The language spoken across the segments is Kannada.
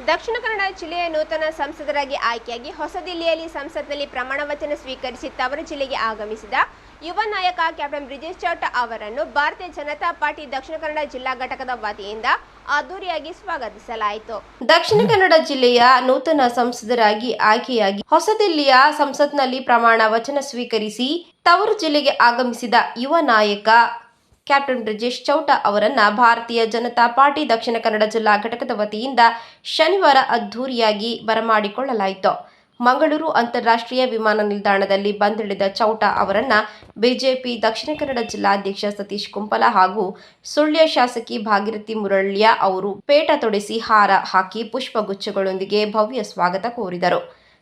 ದಕ್ಷಿಣ ಕನ್ನಡ ಜಿಲ್ಲೆಯ ನೂತನ ಸಂಸದರಾಗಿ ಆಯ್ಕೆಯಾಗಿ ಹೊಸದಿಲ್ಲಿಯಲ್ಲಿ ಸಂಸತ್ನಲ್ಲಿ ಪ್ರಮಾಣ ವಚನ ಸ್ವೀಕರಿಸಿ ತವರು ಜಿಲ್ಲೆಗೆ ಆಗಮಿಸಿದ ಯುವ ನಾಯಕ ಕ್ಯಾಪ್ಟನ್ ಬ್ರಿಜೇಶ್ ಚೌಟ ಅವರನ್ನು ಭಾರತೀಯ ಜನತಾ ಪಾರ್ಟಿ ದಕ್ಷಿಣ ಕನ್ನಡ ಜಿಲ್ಲಾ ಘಟಕದ ವತಿಯಿಂದ ಅದ್ದೂರಿಯಾಗಿ ಸ್ವಾಗತಿಸಲಾಯಿತು. ದಕ್ಷಿಣ ಕನ್ನಡ ಜಿಲ್ಲೆಯ ನೂತನ ಸಂಸದರಾಗಿ ಆಯ್ಕೆಯಾಗಿ ಹೊಸದಿಲ್ಲಿಯ ಸಂಸತ್ನಲ್ಲಿ ಪ್ರಮಾಣ ವಚನ ಸ್ವೀಕರಿಸಿ ತವರು ಜಿಲ್ಲೆಗೆ ಆಗಮಿಸಿದ ಯುವ ನಾಯಕ ಕ್ಯಾಪ್ಟನ್ ಬ್ರಿಜೇಶ್ ಚೌಟ ಅವರನ್ನ ಭಾರತೀಯ ಜನತಾ ಪಾರ್ಟಿ ದಕ್ಷಿಣ ಕನ್ನಡ ಜಿಲ್ಲಾ ಘಟಕದ ವತಿಯಿಂದ ಶನಿವಾರ ಅದ್ಧೂರಿಯಾಗಿ ಬರಮಾಡಿಕೊಳ್ಳಲಾಯಿತು. ಮಂಗಳೂರು ಅಂತಾರಾಷ್ಟ್ರೀಯ ವಿಮಾನ ನಿಲ್ದಾಣದಲ್ಲಿ ಬಂದಿಳಿದ ಚೌಟ ಅವರನ್ನ ಬಿಜೆಪಿ ದಕ್ಷಿಣ ಕನ್ನಡ ಜಿಲ್ಲಾಧ್ಯಕ್ಷ ಸತೀಶ್ ಕುಂಪಲ ಹಾಗೂ ಸುಳ್ಯ ಶಾಸಕಿ ಭಾಗೀರಥಿ ಮುರಳ್ಯ ಅವರು ಪೇಟ ತೊಡಿಸಿ ಹಾರ ಹಾಕಿ ಪುಷ್ಪಗುಚ್ಛಗಳೊಂದಿಗೆ ಭವ್ಯ ಸ್ವಾಗತ ಕೋರಿದರು.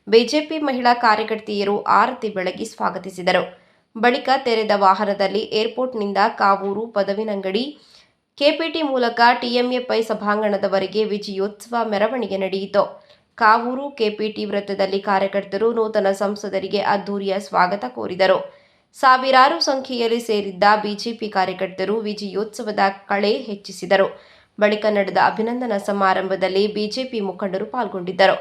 ಬಿಜೆಪಿ ಮಹಿಳಾ ಕಾರ್ಯಕರ್ತೆಯರು ಆರತಿ ಬೆಳಗಿ ಸ್ವಾಗತಿಸಿದರು. ಬಳಿಕ ತೆರೆದ ವಾಹನದಲ್ಲಿ ಏರ್ಪೋರ್ಟ್ನಿಂದ ಕಾವೂರು ಪದವಿನಂಗಡಿ ಕೆಪಿಟಿ ಮೂಲಕ ಟಿಎಂಎ ಸಭಾಂಗಣದವರೆಗೆ ವಿಜಯೋತ್ಸವ ಮೆರವಣಿಗೆ ನಡೆಯಿತು. ಕಾವೂರು ಕೆಪಿಟಿ ವೃತ್ತದಲ್ಲಿ ಕಾರ್ಯಕರ್ತರು ನೂತನ ಸಂಸದರಿಗೆ ಅದ್ದೂರಿಯ ಸ್ವಾಗತ ಕೋರಿದರು. ಸಾವಿರಾರು ಸಂಖ್ಯೆಯಲ್ಲಿ ಸೇರಿದ್ದ ಬಿಜೆಪಿ ಕಾರ್ಯಕರ್ತರು ವಿಜಯೋತ್ಸವದ ಕಳೆ ಹೆಚ್ಚಿಸಿದರು. ಬಳಿಕ ನಡೆದ ಅಭಿನಂದನಾ ಸಮಾರಂಭದಲ್ಲಿ ಬಿಜೆಪಿ ಮುಖಂಡರು ಪಾಲ್ಗೊಂಡಿದ್ದರು.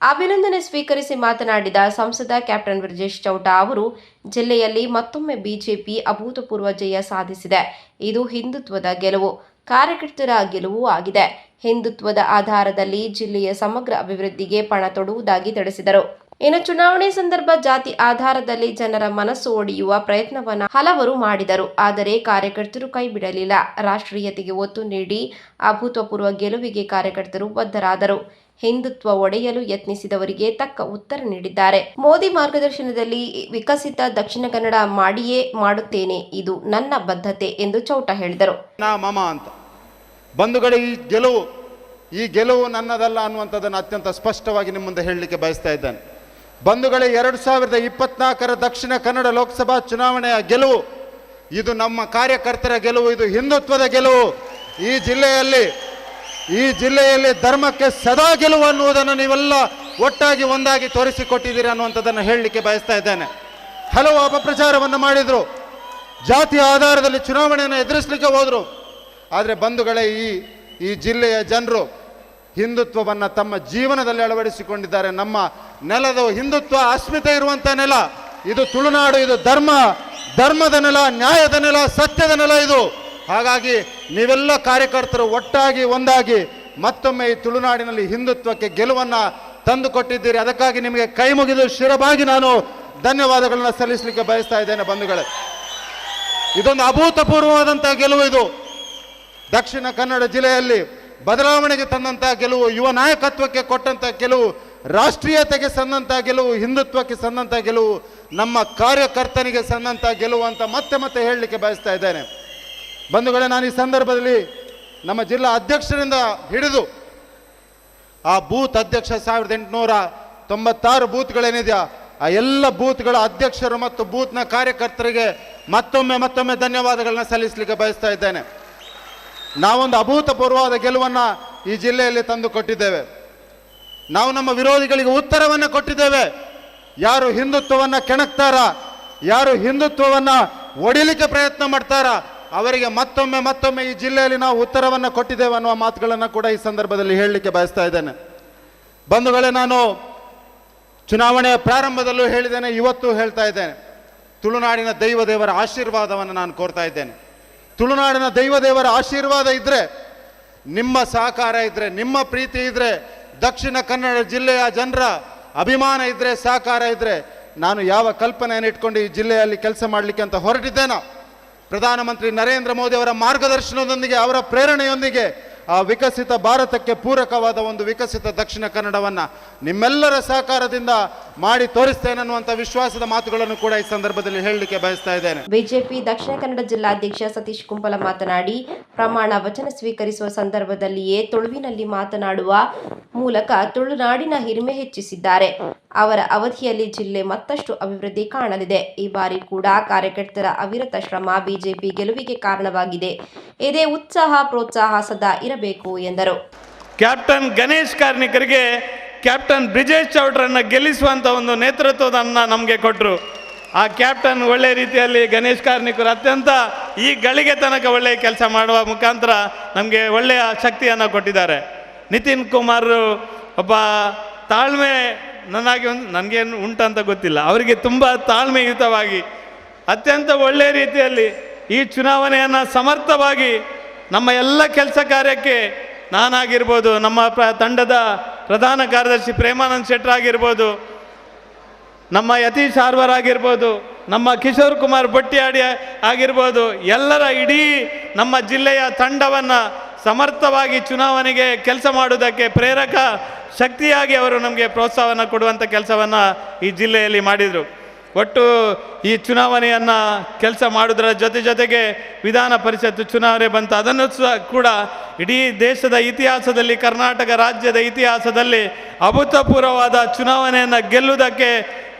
ಅಭಿನಂದನೆ ಸ್ವೀಕರಿಸಿ ಮಾತನಾಡಿದ ಸಂಸದ ಕ್ಯಾಪ್ಟನ್ ಬ್ರಿಜೇಶ್ ಚೌಟ ಅವರು, ಜಿಲ್ಲೆಯಲ್ಲಿ ಮತ್ತೊಮ್ಮೆ ಬಿಜೆಪಿ ಅಭೂತಪೂರ್ವ ಜಯ ಸಾಧಿಸಿದೆ. ಇದು ಹಿಂದುತ್ವದ ಗೆಲುವು, ಕಾರ್ಯಕರ್ತರ ಗೆಲುವು ಆಗಿದೆ. ಹಿಂದುತ್ವದ ಆಧಾರದಲ್ಲಿ ಜಿಲ್ಲೆಯ ಸಮಗ್ರ ಅಭಿವೃದ್ಧಿಗೆ ಪಣ ತೊಡುವುದಾಗಿ ತಿಳಿಸಿದರು. ಇನ್ನು ಚುನಾವಣೆ ಸಂದರ್ಭ ಜಾತಿ ಆಧಾರದಲ್ಲಿ ಜನರ ಮನಸ್ಸು ಒಡೆಯುವ ಪ್ರಯತ್ನವನ್ನು ಹಲವರು ಮಾಡಿದರು. ಆದರೆ ಕಾರ್ಯಕರ್ತರು ಕೈ ಬಿಡಲಿಲ್ಲ ರಾಷ್ಟ್ರೀಯತೆಗೆ ಒತ್ತು ನೀಡಿ ಅಭೂತಪೂರ್ವ ಗೆಲುವಿಗೆ ಕಾರ್ಯಕರ್ತರು ಬದ್ಧರಾದರು. ಹಿಂದುತ್ವ ಒಡೆಯಲು ಯತ್ನಿಸಿದವರಿಗೆ ತಕ್ಕ ಉತ್ತರ ನೀಡಿದ್ದಾರೆ. ಮೋದಿ ಮಾರ್ಗದರ್ಶನದಲ್ಲಿ ವಿಕಸಿತ ದಕ್ಷಿಣ ಕನ್ನಡ ಮಾಡಿಯೇ ಮಾಡುತ್ತೇನೆ, ಇದು ನನ್ನ ಬದ್ಧತೆ ಎಂದು ಚೌಟ ಹೇಳಿದರು. ಅಂತ. ಬಂಧುಗಳ, ಈ ಗೆಲುವು ಈ ಗೆಲುವು ನನ್ನದಲ್ಲ ಅನ್ನುವಂಥದ್ದನ್ನು ಅತ್ಯಂತ ಸ್ಪಷ್ಟವಾಗಿ ನಿಮ್ಮ ಮುಂದೆ ಹೇಳಲಿಕ್ಕೆ ಬಯಸ್ತಾ ಇದ್ದೇನೆ. ಬಂಧುಗಳೇ, ಎರಡು ಸಾವಿರದ ಇಪ್ಪತ್ನಾಲ್ಕರ ದಕ್ಷಿಣ ಕನ್ನಡ ಲೋಕಸಭಾ ಚುನಾವಣೆಯ ಗೆಲುವು, ಇದು ನಮ್ಮ ಕಾರ್ಯಕರ್ತರ ಗೆಲುವು, ಇದು ಹಿಂದುತ್ವದ ಗೆಲುವು. ಈ ಜಿಲ್ಲೆಯಲ್ಲಿ ಈ ಜಿಲ್ಲೆಯಲ್ಲಿ ಧರ್ಮಕ್ಕೆ ಸದಾ ಗೆಲುವು ಅನ್ನುವುದನ್ನು ನೀವೆಲ್ಲ ಒಟ್ಟಾಗಿ ಒಂದಾಗಿ ತೋರಿಸಿಕೊಟ್ಟಿದ್ದೀರಿ ಅನ್ನುವಂಥದ್ದನ್ನು ಹೇಳಲಿಕ್ಕೆ ಬಯಸ್ತಾ ಇದ್ದೇನೆ. ಹಲವು ಅಪಪ್ರಚಾರವನ್ನು ಮಾಡಿದರು. ಜಾತಿಯ ಆಧಾರದಲ್ಲಿ ಚುನಾವಣೆಯನ್ನು ಎದುರಿಸಲಿಕ್ಕೆ ಹೋದರು. ಆದರೆ ಬಂಧುಗಳೇ, ಈ ಈ ಜಿಲ್ಲೆಯ ಜನರು ಹಿಂದುತ್ವವನ್ನು ತಮ್ಮ ಜೀವನದಲ್ಲಿ ಅಳವಡಿಸಿಕೊಂಡಿದ್ದಾರೆ. ನಮ್ಮ ನೆಲದ ಹಿಂದುತ್ವ ಅಸ್ಮಿತೆ ಇರುವಂಥ ನೆಲ. ಇದು ತುಳುನಾಡು, ಇದು ಧರ್ಮ. ಧರ್ಮದ ನೆಲ, ನ್ಯಾಯದ ನೆಲ, ಸತ್ಯದ ನೆಲ ಇದು. ಹಾಗಾಗಿ ನೀವೆಲ್ಲ ಕಾರ್ಯಕರ್ತರು ಒಟ್ಟಾಗಿ ಒಂದಾಗಿ ಮತ್ತೊಮ್ಮೆ ಈ ತುಳುನಾಡಿನಲ್ಲಿ ಹಿಂದುತ್ವಕ್ಕೆ ಗೆಲುವನ್ನು ತಂದುಕೊಟ್ಟಿದ್ದೀರಿ. ಅದಕ್ಕಾಗಿ ನಿಮಗೆ ಕೈ ಮುಗಿದು ಶಿರಬಾಗಿ ನಾನು ಧನ್ಯವಾದಗಳನ್ನು ಸಲ್ಲಿಸಲಿಕ್ಕೆ ಬಯಸ್ತಾ ಇದ್ದೇನೆ ಬಂಧುಗಳೇ. ಇದೊಂದು ಅಭೂತಪೂರ್ವವಾದಂಥ ಗೆಲುವು ಇದು. ದಕ್ಷಿಣ ಕನ್ನಡ ಜಿಲ್ಲೆಯಲ್ಲಿ ಬದಲಾವಣೆಗೆ ತಂದಂಥ ಗೆಲುವು, ಯುವ ನಾಯಕತ್ವಕ್ಕೆ ಕೊಟ್ಟಂಥ ಗೆಲುವು, ರಾಷ್ಟ್ರೀಯತೆಗೆ ಸಂದಂಥ ಗೆಲುವು, ಹಿಂದುತ್ವಕ್ಕೆ ಸಂದಂಥ ಗೆಲುವು, ನಮ್ಮ ಕಾರ್ಯಕರ್ತನಿಗೆ ಸಂದಂಥ ಗೆಲುವು ಅಂತ ಮತ್ತೆ ಮತ್ತೆ ಹೇಳಲಿಕ್ಕೆ ಬಯಸ್ತಾ ಇದ್ದೇನೆ. ಬಂಧುಗಳೇ, ನಾನು ಈ ಸಂದರ್ಭದಲ್ಲಿ ನಮ್ಮ ಜಿಲ್ಲಾ ಅಧ್ಯಕ್ಷರಿಂದ ಹಿಡಿದು ಆ ಬೂತ್ ಅಧ್ಯಕ್ಷ ಸಾವಿರದ ಎಂಟುನೂರ ತೊಂಬತ್ತಾರು ಬೂತ್ಗಳೇನಿದೆಯಾ, ಆ ಎಲ್ಲ ಬೂತ್ಗಳ ಅಧ್ಯಕ್ಷರು ಮತ್ತು ಬೂತ್ನ ಕಾರ್ಯಕರ್ತರಿಗೆ ಮತ್ತೊಮ್ಮೆ ಮತ್ತೊಮ್ಮೆ ಧನ್ಯವಾದಗಳನ್ನ ಸಲ್ಲಿಸಲಿಕ್ಕೆ ಬಯಸ್ತಾ ಇದ್ದೇನೆ. ನಾವೊಂದು ಅಭೂತಪೂರ್ವವಾದ ಗೆಲುವನ್ನು ಈ ಜಿಲ್ಲೆಯಲ್ಲಿ ತಂದು ಕೊಟ್ಟಿದ್ದೇವೆ. ನಾವು ನಮ್ಮ ವಿರೋಧಿಗಳಿಗೆ ಉತ್ತರವನ್ನು ಕೊಟ್ಟಿದ್ದೇವೆ. ಯಾರು ಹಿಂದುತ್ವವನ್ನು ಕೆಣಕ್ತಾರ, ಯಾರು ಹಿಂದುತ್ವವನ್ನು ಒಡಿಲಿಕ್ಕೆ ಪ್ರಯತ್ನ ಮಾಡ್ತಾರ ಅವರಿಗೆ ಮತ್ತೊಮ್ಮೆ ಮತ್ತೊಮ್ಮೆ ಈ ಜಿಲ್ಲೆಯಲ್ಲಿ ನಾವು ಉತ್ತರವನ್ನು ಕೊಟ್ಟಿದ್ದೇವೆ ಅನ್ನುವ ಮಾತುಗಳನ್ನು ಕೂಡ ಈ ಸಂದರ್ಭದಲ್ಲಿ ಹೇಳಲಿಕ್ಕೆ ಬಯಸ್ತಾ ಇದ್ದೇನೆ. ಬಂಧುಗಳೇ, ನಾನು ಚುನಾವಣೆಯ ಪ್ರಾರಂಭದಲ್ಲೂ ಹೇಳಿದ್ದೇನೆ, ಇವತ್ತು ಹೇಳ್ತಾ ಇದ್ದೇನೆ. ತುಳುನಾಡಿನ ದೈವ ದೇವರ ಆಶೀರ್ವಾದವನ್ನು ನಾನು ಕೋರ್ತಾ ಇದ್ದೇನೆ. ತುಳುನಾಡಿನ ದೈವ ದೇವರ ಆಶೀರ್ವಾದ ಇದ್ದರೆ ನಿಮ್ಮ ಸಹಕಾರ ಇದ್ದರೆ ನಿಮ್ಮ ಪ್ರೀತಿ ಇದ್ದರೆ ದಕ್ಷಿಣ ಕನ್ನಡ ಜಿಲ್ಲೆಯ ಜನರ ಅಭಿಮಾನ ಇದ್ದರೆ ಸಹಕಾರ ಇದ್ದರೆ ನಾನು ಯಾವ ಕಲ್ಪನೆಯನ್ನು ಇಟ್ಕೊಂಡು ಈ ಜಿಲ್ಲೆಯಲ್ಲಿ ಕೆಲಸ ಮಾಡಲಿಕ್ಕೆ ಅಂತ ಹೊರಟಿದ್ದೇನೋ ಪ್ರಧಾನಮಂತ್ರಿ ನರೇಂದ್ರ ಮೋದಿ ಅವರ ಮಾರ್ಗದರ್ಶನದೊಂದಿಗೆ ಅವರ ಪ್ರೇರಣೆಯೊಂದಿಗೆ ಆ ವಿಕಸಿತ ಭಾರತಕ್ಕೆ ಪೂರಕವಾದ ಒಂದು ವಿಕಸಿತ ದಕ್ಷಿಣ ಕನ್ನಡವನ್ನು ನಿಮ್ಮೆಲ್ಲರ ಸಹಕಾರದಿಂದ ಮಾಡಿ ತೋರಿಸ್ತೇನೆ ಅನ್ನುವಂಥ ವಿಶ್ವಾಸದ ಮಾತುಗಳನ್ನು ಕೂಡ ಈ ಸಂದರ್ಭದಲ್ಲಿ ಹೇಳಲಿಕ್ಕೆ ಬಯಸ್ತಾ ಇದ್ದೇನೆ. ಬಿಜೆಪಿ ದಕ್ಷಿಣ ಕನ್ನಡ ಜಿಲ್ಲಾಧ್ಯಕ್ಷ ಸತೀಶ್ ಕುಂಪಲ ಮಾತನಾಡಿ, ಪ್ರಮಾಣ ವಚನ ಸ್ವೀಕರಿಸುವ ಸಂದರ್ಭದಲ್ಲಿಯೇ ತುಳುವಿನಲ್ಲಿ ಮಾತನಾಡುವ ಮೂಲಕ ತುಳುನಾಡಿನ ಹಿರಿಮೆ ಹೆಚ್ಚಿಸಿದ್ದಾರೆ. ಅವರ ಅವಧಿಯಲ್ಲಿ ಜಿಲ್ಲೆ ಮತ್ತಷ್ಟು ಅಭಿವೃದ್ಧಿ ಕಾಣಲಿದೆ. ಈ ಬಾರಿ ಕೂಡ ಕಾರ್ಯಕರ್ತರ ಅವಿರತ ಶ್ರಮ ಬಿಜೆಪಿ ಗೆಲುವಿಗೆ ಕಾರಣವಾಗಿದೆ. ಇದೇ ಉತ್ಸಾಹ, ಪ್ರೋತ್ಸಾಹ ಸದಾ ಇರಬೇಕು. ಎಂದರು. ಕ್ಯಾಪ್ಟನ್ ಗಣೇಶ್ ಕಾರ್ಣಿಕರಿಗೆ ಕ್ಯಾಪ್ಟನ್ ಬ್ರಿಜೇಶ್ ಚೌಡ್ರನ್ನ ಗೆಲ್ಲಿಸುವಂಥ ಒಂದು ನೇತೃತ್ವದನ್ನು ನಮಗೆ ಕೊಟ್ಟರು ಆ ಕ್ಯಾಪ್ಟನ್ ಒಳ್ಳೆ ರೀತಿಯಲ್ಲಿ ಗಣೇಶ್ ಕಾರ್ಣಿಕರು ಅತ್ಯಂತ ಈ ಗಳಿಗೆ ತನಕ ಒಳ್ಳೆಯ ಕೆಲಸ ಮಾಡುವ ಮುಖಾಂತರ ನಮಗೆ ಒಳ್ಳೆಯ ಶಕ್ತಿಯನ್ನು ಕೊಟ್ಟಿದ್ದಾರೆ. ನಿತಿನ್ ಕುಮಾರ್ ಒಬ್ಬ ತಾಳ್ಮೆ ನನಗೆ ಒಂದು ನನಗೇನು ಉಂಟಂತ ಗೊತ್ತಿಲ್ಲ. ಅವರಿಗೆ ತುಂಬ ತಾಳ್ಮೆಯುತವಾಗಿ ಅತ್ಯಂತ ಒಳ್ಳೆಯ ರೀತಿಯಲ್ಲಿ ಈ ಚುನಾವಣೆಯನ್ನು ಸಮರ್ಥವಾಗಿ ನಮ್ಮ ಎಲ್ಲ ಕೆಲಸ ಕಾರ್ಯಕ್ಕೆ ನಾನಾಗಿರ್ಬೋದು, ನಮ್ಮ ಪ್ರ ತಂಡದ ಪ್ರಧಾನ ಕಾರ್ಯದರ್ಶಿ ಪ್ರೇಮಾನಂದ್ ಶೆಟ್ಟರ್ ಆಗಿರ್ಬೋದು, ನಮ್ಮ ಯತೀಶ್ ಆರ್ವರ್ ಆಗಿರ್ಬೋದು, ನಮ್ಮ ಕಿಶೋರ್ ಕುಮಾರ್ ಬಟ್ಟಿಯಾಡಿ ಆಗಿರ್ಬೋದು, ಎಲ್ಲರ ಇಡೀ ನಮ್ಮ ಜಿಲ್ಲೆಯ ತಂಡವನ್ನು ಸಮರ್ಥವಾಗಿ ಚುನಾವಣೆಗೆ ಕೆಲಸ ಮಾಡುವುದಕ್ಕೆ ಪ್ರೇರಕ ಶಕ್ತಿಯಾಗಿ ಅವರು ನಮಗೆ ಪ್ರೋತ್ಸಾಹವನ್ನು ಕೊಡುವಂಥ ಕೆಲಸವನ್ನು ಈ ಜಿಲ್ಲೆಯಲ್ಲಿ ಮಾಡಿದರು. ಒಟ್ಟು ಈ ಚುನಾವಣೆಯನ್ನು ಕೆಲಸ ಮಾಡುವುದರ ಜೊತೆ ಜೊತೆಗೆ ವಿಧಾನ ಪರಿಷತ್ತು ಚುನಾವಣೆ ಬಂತು. ಅದನ್ನು ಸಹ ಕೂಡ ಇಡೀ ದೇಶದ ಇತಿಹಾಸದಲ್ಲಿ, ಕರ್ನಾಟಕ ರಾಜ್ಯದ ಇತಿಹಾಸದಲ್ಲಿ ಅಭೂತಪೂರ್ವವಾದ ಚುನಾವಣೆಯನ್ನು ಗೆಲ್ಲುವುದಕ್ಕೆ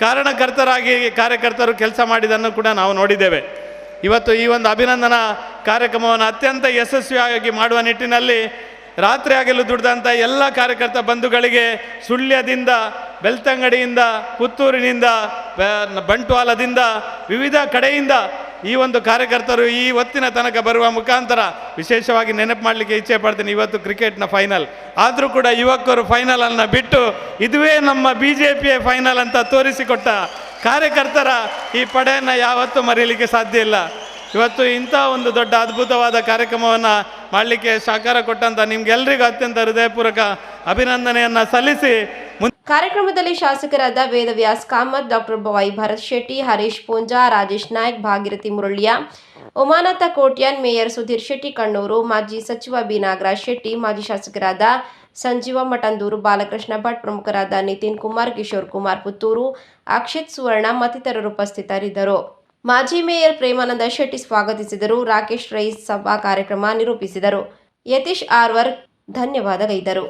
ಕಾರಣಕರ್ತರಾಗಿ ಕಾರ್ಯಕರ್ತರು ಕೆಲಸ ಮಾಡಿದ್ದನ್ನು ಕೂಡ ನಾವು ನೋಡಿದ್ದೇವೆ. ಇವತ್ತು ಈ ಒಂದು ಅಭಿನಂದನಾ ಕಾರ್ಯಕ್ರಮವನ್ನು ಅತ್ಯಂತ ಯಶಸ್ವಿಯಾಗಿ ಮಾಡುವ ನಿಟ್ಟಿನಲ್ಲಿ ರಾತ್ರಿ ಆಗಲು ದುಡಿದಂಥ ಎಲ್ಲ ಕಾರ್ಯಕರ್ತ ಬಂಧುಗಳಿಗೆ ಸುಳ್ಯದಿಂದ, ಬೆಳ್ತಂಗಡಿಯಿಂದ, ಪುತ್ತೂರಿನಿಂದ ಬ- ಬಂಟ್ವಾಳದಿಂದ ವಿವಿಧ ಕಡೆಯಿಂದ ಈ ಒಂದು ಕಾರ್ಯಕರ್ತರು ಈ ಹೊತ್ತಿನ ತನಕ ಬರುವ ಮುಖಾಂತರ ವಿಶೇಷವಾಗಿ ನೆನಪು ಮಾಡಲಿಕ್ಕೆ ಇಚ್ಛೆ ಪಡ್ತೀನಿ ಇವತ್ತು ಕ್ರಿಕೆಟ್ನ ಫೈನಲ್ ಆದರೂ ಕೂಡ ಯುವಕರು ಫೈನಲನ್ನು ಬಿಟ್ಟು ಇದುವೇ ನಮ್ಮ ಬಿ ಜೆ ಪಿಯ ಫೈನಲ್ ಅಂತ ತೋರಿಸಿಕೊಟ್ಟ ಕಾರ್ಯಕರ್ತರ ಈ ಪಡೆಯನ್ನು ಯಾವತ್ತೂ ಮರೆಯಲಿಕ್ಕೆ ಸಾಧ್ಯ ಇಲ್ಲ. ಇವತ್ತು ಇಂಥ ಒಂದು ದೊಡ್ಡ ಅದ್ಭುತವಾದ ಕಾರ್ಯಕ್ರಮವನ್ನು ಮಾಡಲಿಕ್ಕೆ ಸಹಕಾರ ಕೊಟ್ಟಂಥ ನಿಮ್ಗೆಲ್ಲರಿಗೂ ಅತ್ಯಂತ ಹೃದಯಪೂರ್ವಕ ಅಭಿನಂದನೆಯನ್ನು ಸಲ್ಲಿಸಿ ಕಾರ್ಯಕ್ರಮದಲ್ಲಿ ಶಾಸಕರಾದ ವೇದವ್ಯಾಸ್ ಕಾಮತ್, ಡಾಕ್ಟರ್ ಬವಾಯಿ ಭರತ್ ಶೆಟ್ಟಿ, ಹರೀಶ್ ಪೂಂಜಾ, ರಾಜೇಶ್ ನಾಯ್ಕ್, ಭಾಗೀರಥಿ ಮುರಳಿಯ ಉಮಾನಾಥ ಕೋಟ್ಯಾನ್, ಮೇಯರ್ ಸುಧೀರ್ ಶೆಟ್ಟಿ ಕಣ್ಣೂರು, ಮಾಜಿ ಸಚಿವ ಬಿ ನಾಗರಾಜ್ ಶೆಟ್ಟಿ, ಮಾಜಿ ಶಾಸಕರಾದ ಸಂಜೀವ ಮಠಂದೂರು, ಬಾಲಕೃಷ್ಣ ಭಟ್, ಪ್ರಮುಖರಾದ ನಿತಿನ್ ಕುಮಾರ್, ಕಿಶೋರ್ ಕುಮಾರ್ ಪುತ್ತೂರು, ಅಕ್ಷಿತ್ ಸುವರ್ಣ ಮತ್ತಿತರರು ಉಪಸ್ಥಿತರಿದ್ದರು. ಮಾಜಿ ಮೇಯರ್ ಪ್ರೇಮಾನಂದ ಶೆಟ್ಟಿ ಸ್ವಾಗತಿಸಿದರು. ರಾಕೇಶ್ ರೈಸ್ ಸಭಾ ಕಾರ್ಯಕ್ರಮ ನಿರೂಪಿಸಿದರು. ಯತೀಶ್ ಆರ್ವರ್ ಧನ್ಯವಾದಗೈದರು.